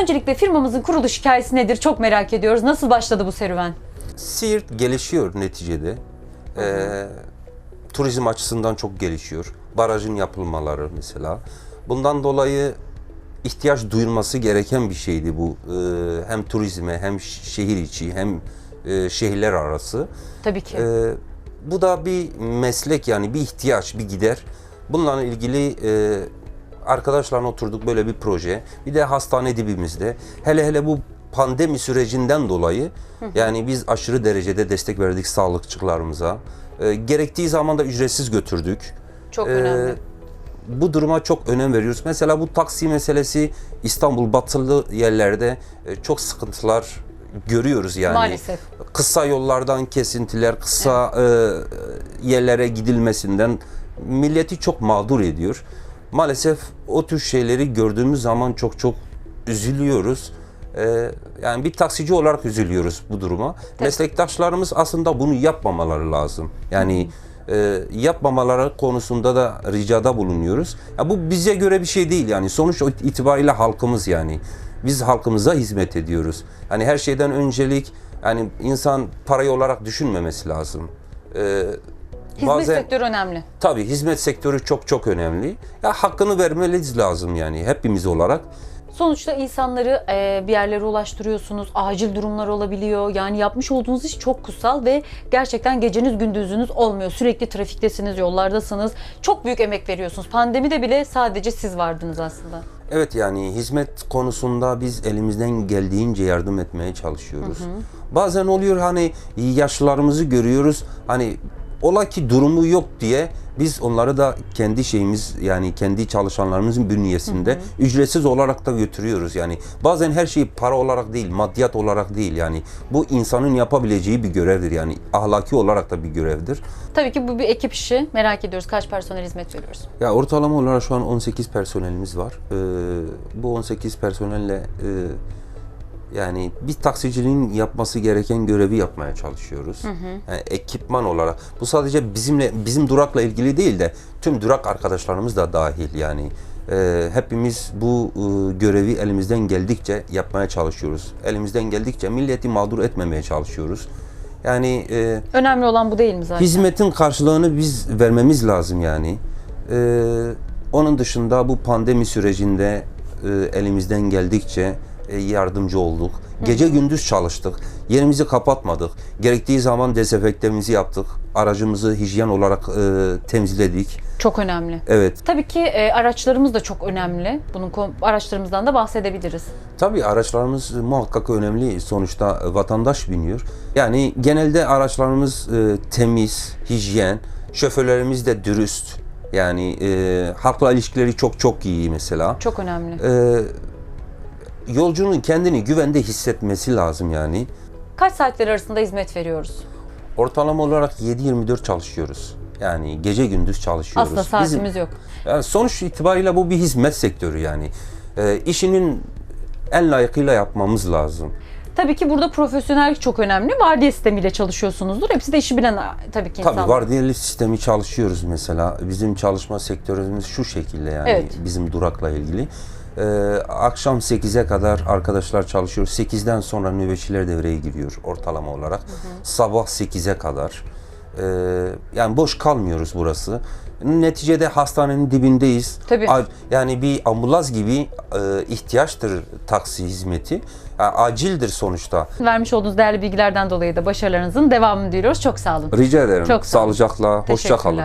Öncelikle firmamızın kuruluş hikayesi nedir? Çok merak ediyoruz. Nasıl başladı bu serüven? Siirt gelişiyor neticede. Ee, turizm açısından çok gelişiyor. Barajın yapılmaları mesela. Bundan dolayı ihtiyaç duyulması gereken bir şeydi bu. Ee, hem turizme hem şehir içi hem e, şehirler arası. Tabii ki. Ee, bu da bir meslek yani bir ihtiyaç, bir gider. Bununla ilgili e, arkadaşlarla oturduk böyle bir proje. Bir de hastane dibimizde. Hele hele bu pandemi sürecinden dolayı yani biz aşırı derecede destek verdik sağlıkçılarımıza. Ee, gerektiği zaman da ücretsiz götürdük. Çok Ee, önemli. bu duruma çok önem veriyoruz. Mesela bu taksi meselesi İstanbul batılı yerlerde e, çok sıkıntılar görüyoruz yani. Maalesef. Kısa yollardan kesintiler, kısa e, yerlere gidilmesinden milleti çok mağdur ediyor. Maalesef o tür şeyleri gördüğümüz zaman çok çok üzülüyoruz. E, yani bir taksici olarak üzülüyoruz bu duruma. Meslektaşlarımız aslında bunu yapmamaları lazım. Yani e, yapmamaları konusunda da ricada bulunuyoruz. Ya bu bize göre bir şey değil yani sonuç itibariyle halkımız yani. Biz halkımıza hizmet ediyoruz. Yani her şeyden öncelik yani insan parayı olarak düşünmemesi lazım. E, Hizmet sektörü önemli. Tabii hizmet sektörü çok çok önemli. Ya hakkını vermeliyiz lazım yani hepimiz olarak. Sonuçta insanları e, bir yerlere ulaştırıyorsunuz. Acil durumlar olabiliyor. Yani yapmış olduğunuz iş çok kutsal ve gerçekten geceniz gündüzünüz olmuyor. Sürekli trafiktesiniz, yollardasınız. Çok büyük emek veriyorsunuz. Pandemide bile sadece siz vardınız aslında. Evet yani hizmet konusunda biz elimizden geldiğince yardım etmeye çalışıyoruz. Bazen oluyor hani yaşlılarımızı görüyoruz. Hani ola ki durumu yok diye biz onları da kendi şeyimiz yani kendi çalışanlarımızın bünyesinde ücretsiz olarak da götürüyoruz. Yani bazen her şey para olarak değil, maddiyat olarak değil yani bu insanın yapabileceği bir görevdir yani ahlaki olarak da bir görevdir. Tabii ki bu bir ekip işi. Merak ediyoruz kaç personel hizmet veriyoruz. Ya ortalama olarak şu an 18 personelimiz var. Ee, bu 18 personelle e, yani bir taksiciliğin yapması gereken görevi yapmaya çalışıyoruz. Yani ekipman olarak. Bu sadece bizimle bizim durakla ilgili değil de tüm durak arkadaşlarımız da dahil yani. Ee, hepimiz bu e, görevi elimizden geldikçe yapmaya çalışıyoruz. Elimizden geldikçe milleti mağdur etmemeye çalışıyoruz. Yani e, Önemli olan bu değil mi zaten? Hizmetin karşılığını biz vermemiz lazım yani. Ee, onun dışında bu pandemi sürecinde e, elimizden geldikçe e, yardımcı olduk. Gece gündüz çalıştık. Yerimizi kapatmadık. Gerektiği zaman dezenfektemizi yaptık. Aracımızı hijyen olarak e, temizledik. Çok önemli. Evet. Tabii ki e, araçlarımız da çok önemli. Bunun kom- araçlarımızdan da bahsedebiliriz. Tabii araçlarımız muhakkak önemli. Sonuçta vatandaş biniyor. Yani genelde araçlarımız e, temiz, hijyen. Şoförlerimiz de dürüst. Yani e, halkla ilişkileri çok çok iyi mesela. Çok önemli. E, yolcunun kendini güvende hissetmesi lazım yani. Kaç saatler arasında hizmet veriyoruz? Ortalama olarak 7-24 çalışıyoruz. Yani gece gündüz çalışıyoruz. Aslında saatimiz Bizim- yok. yani sonuç itibariyle bu bir hizmet sektörü yani. E, işinin en layıkıyla yapmamız lazım. Tabii ki burada profesyonellik çok önemli. Vardiya sistemiyle çalışıyorsunuzdur. Hepsi de işi bilen tabii ki insanlar. Tabii vardiyalı sistemi çalışıyoruz mesela. Bizim çalışma sektörümüz şu şekilde yani Evet. bizim durakla ilgili. Ee, akşam 8'e kadar arkadaşlar çalışıyor. 8'den sonra nöbetçiler devreye giriyor ortalama olarak. Sabah 8'e kadar. Ee, yani boş kalmıyoruz burası. Neticede hastanenin dibindeyiz. Tabii. Yani bir ambulans gibi e, ihtiyaçtır taksi hizmeti. Yani acildir sonuçta. Vermiş olduğunuz değerli bilgilerden dolayı da başarılarınızın devamını diliyoruz. Çok sağ olun. Rica ederim. Çok sağ olun. Sağlıcakla, hoşça kalın.